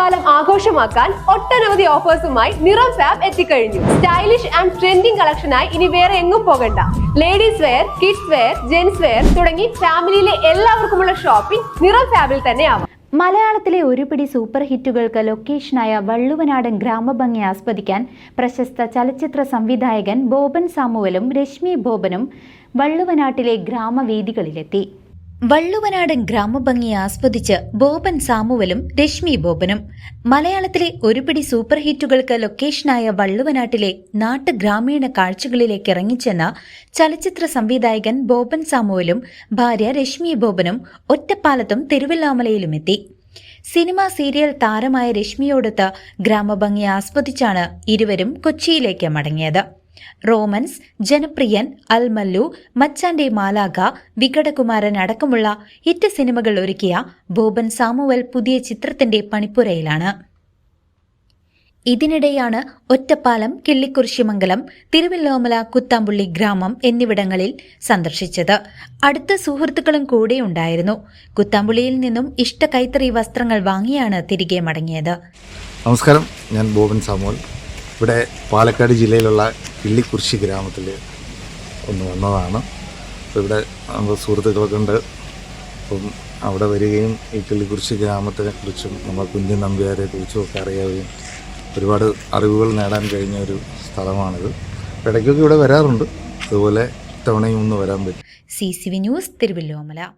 ഓണക്കാലം ആഘോഷമാക്കാൻ ഒട്ടനവധി ഓഫേഴ്സുമായി നിറം ഫാബ് എത്തിക്കഴിഞ്ഞു. സ്റ്റൈലിഷ് ആൻഡ് ട്രെൻഡിംഗ് കളക്ഷനായി ഇനി വേറെ എങ്ങും പോകണ്ട. Ladies wear kids wear gents wear തുടങ്ങി ഫാമിലിയിലെ എല്ലാവർക്കുമുള്ള ഷോപ്പിംഗ് നിറം ഫാബിൽ തന്നെ ആവാം. മലയാളത്തിലെ ഒരുപിടി സൂപ്പർ ഹിറ്റുകൾക്ക് ലൊക്കേഷനായ വള്ളുവനാടൻ ഗ്രാമഭംഗി ആസ്വദിക്കാൻ പ്രശസ്ത ചലച്ചിത്ര സംവിധായകൻ ബോബൻ സാമുവലും രശ്മി ബോബനും വള്ളുവനാട്ടിലെ ഗ്രാമവേദികളിലെത്തി. വള്ളുവനാടൻ ഗ്രാമഭംഗി ആസ്വദിച്ച് ബോബൻ സാമുവലും രശ്മി ബോബനും. മലയാളത്തിലെ ഒരുപിടി സൂപ്പർ ഹിറ്റുകൾക്ക് ലൊക്കേഷനായ വള്ളുവനാട്ടിലെ നാട്ടു ഗ്രാമീണ കാഴ്ചകളിലേക്ക് ഇറങ്ങിച്ചെന്ന ചലച്ചിത്ര സംവിധായകൻ ബോബൻ സാമുവലും ഭാര്യ രശ്മി ബോബനും ഒറ്റപ്പാലത്തും തിരുവല്ലാമലയിലും എത്തി സിനിമ സീരിയൽ താരമായ രശ്മിയോടൊത്ത് ഗ്രാമഭംഗി ആസ്വദിച്ചാണ് ഇരുവരും കൊച്ചിയിലേക്ക് മടങ്ങിയത്. റോമൻസ് ജനപ്രിയൻ അൽമല്ലു മച്ചാന്റെ മാലാഗ വികടകുമാരൻ അടക്കമുള്ള ഹിറ്റ് സിനിമകൾ ഒരുക്കിയ ബോബൻ സാമുവൽ പുതിയ ചിത്രത്തിന്റെ പണിപ്പുരയിലാണ്. ഇതിനിടെയാണ് ഒറ്റപ്പാലം കിള്ളിക്കുറിശിമംഗലം തിരുവല്ലോമല കുത്താമ്പുള്ളി ഗ്രാമം എന്നിവിടങ്ങളിൽ സന്ദർശിച്ചത്. അടുത്ത സുഹൃത്തുക്കളും കൂടെ ഉണ്ടായിരുന്നു. കുത്താമ്പുള്ളിയിൽ നിന്നും ഇഷ്ട കൈത്തറി വസ്ത്രങ്ങൾ വാങ്ങിയാണ് തിരികെ മടങ്ങിയത്. നമസ്കാരം. ഞാൻ ബോബൻ സാമുവൽ. ഇവിടെ പാലക്കാട് ജില്ലയിലുള്ള കിള്ളിക്കുറിശി ഗ്രാമത്തിൽ ഒന്ന് വന്നതാണ്. അപ്പോൾ ഇവിടെ നമ്മുടെ സുഹൃത്തുക്കളൊക്കെ ഉണ്ട്. അപ്പം അവിടെ വരികയും ഈ കിള്ളിക്കുറിശി ഗ്രാമത്തിനെ കുറിച്ചും നമ്മുടെ കുഞ്ഞൻ നമ്പ്യാരെ കുറിച്ചും ഒക്കെ അറിയുകയും ഒരുപാട് അറിവുകൾ നേടാൻ കഴിഞ്ഞ ഒരു സ്ഥലമാണിത്. ഇടയ്ക്കൊക്കെ ഇവിടെ വരാറുണ്ട്. അതുപോലെ ഇത്തവണയും ഒന്ന് വരാൻ പറ്റും. C C V news Thiruvilwamala